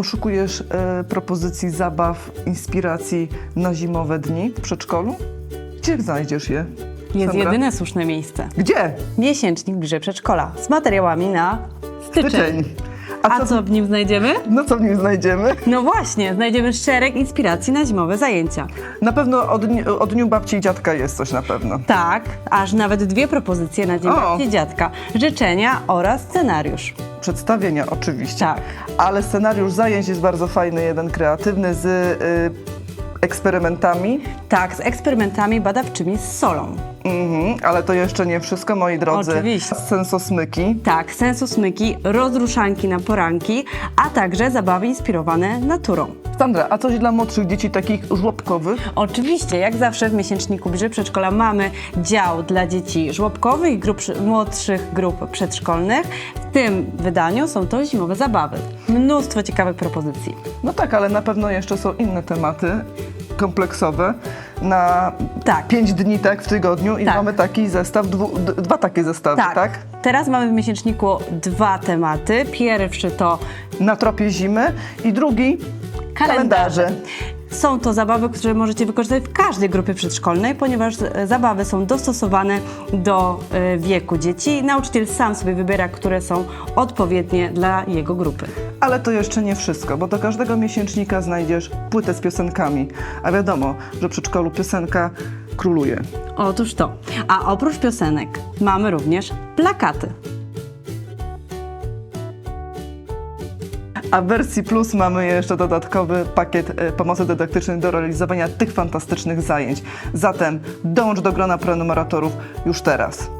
Poszukujesz e, propozycji zabaw, inspiracji na zimowe dni w przedszkolu? Gdzie znajdziesz je? Jest Sandra? jedyne słuszne miejsce. Gdzie? Miesięcznik bliżej przedszkola z materiałami na styczeń. Styczeń. A co w nim znajdziemy? No co w nim znajdziemy? No właśnie, znajdziemy szereg inspiracji na zimowe zajęcia. Na pewno od, dni- od Dniu Babci i Dziadka jest coś na pewno. Tak, aż nawet dwie propozycje na dzień O. babci i dziadka. Życzenia oraz scenariusz. Przedstawienia oczywiście. Tak. Ale scenariusz zajęć jest bardzo fajny, jeden kreatywny z y, eksperymentami. Tak, z eksperymentami badawczymi z solą. Mhm, ale to jeszcze nie wszystko, moi drodzy. Oczywiście. Sensosmyki. Tak, sensu smyki, rozruszanki na poranki, a także zabawy inspirowane naturą. Sandra, a coś dla młodszych dzieci takich żłobkowych? Oczywiście, jak zawsze w miesięczniku Bliżej Przedszkola mamy dział dla dzieci żłobkowych i grup, młodszych grup przedszkolnych. W tym wydaniu są to zimowe zabawy. Mnóstwo ciekawych propozycji. No tak, ale na pewno jeszcze są inne tematy kompleksowe na Tak. pięć dni tak w tygodniu i Tak. mamy taki zestaw, dwu, dwa takie zestawy, tak. Tak. Teraz mamy w miesięczniku dwa tematy. Pierwszy to Na tropie zimy i drugi kalendarze. Są to zabawy, które możecie wykorzystać w każdej grupie przedszkolnej, ponieważ e, zabawy są dostosowane do e, wieku dzieci. Nauczyciel sam sobie wybiera, które są odpowiednie dla jego grupy. Ale to jeszcze nie wszystko, bo do każdego miesięcznika znajdziesz płytę z piosenkami. A wiadomo, że w przedszkolu piosenka króluje. Otóż to. A oprócz piosenek mamy również plakaty. A w wersji plus mamy jeszcze dodatkowy pakiet e, pomocy dydaktycznej do realizowania tych fantastycznych zajęć. Zatem dołącz do grona prenumeratorów już teraz.